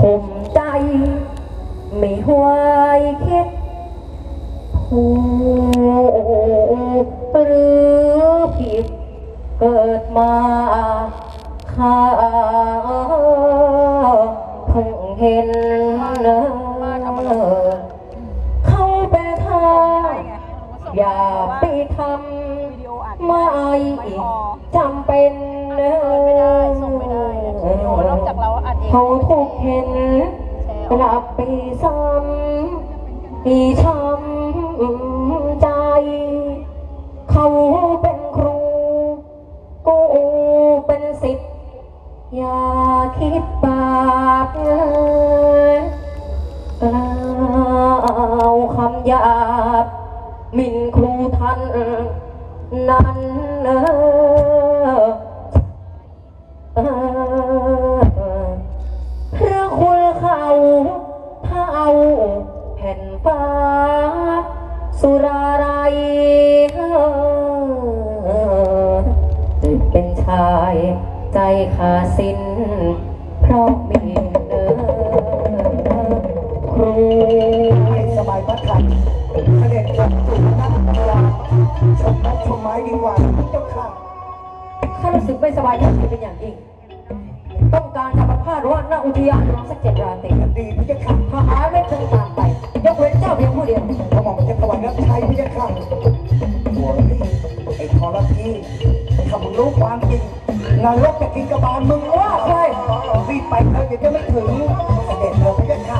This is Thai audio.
ข่มใจ ไม่หวยคิดผูหรือผิด เกิดมาข้าเพิ่งเห็นเนอเขาเป็นทางอย่าไปทำไม่จำเป็นเนอ ไม่ได้ส่งไม่ได้วิดีโอนอกจาก เราอัดเองเขาถูกเห็นกลับไปซ้ำอีช้ำใจ เขาเป็นครูกูเป็นสิทธิ์อย่าคิดบาปกล่าวคำหยาบมินครูท่านนั้นเนอ นฟ้า สุราไรเป็นชายใจขาดสิ้น เพราะมีเดิครูให้สบายพัดขันเสด็จกลับสู่นักกีฬาชมนักชมไม้ดีกว่าเจ้าค่ะข้ารู้สึกไม่สบายใจเป็นอย่างยิ่งต้องการจะมาพาดว่าหน้าอุทยานร้องสักเจ็ดราตรีดีพี่จ้าค่ะทหารไม่เคยตา ยงผู้เดียวกระหม่อมจะถวายรับใช้พี่เจ้าค่ะหัวพี่ไอ้ทรพีถ้ามึงรู้ความจริงนรกจะกินกระบาลมึงว่าใครรีบไปเถอะเดี๋ยวจะไม่ถึงเด็ดเลยพี่เจ้าค่ะ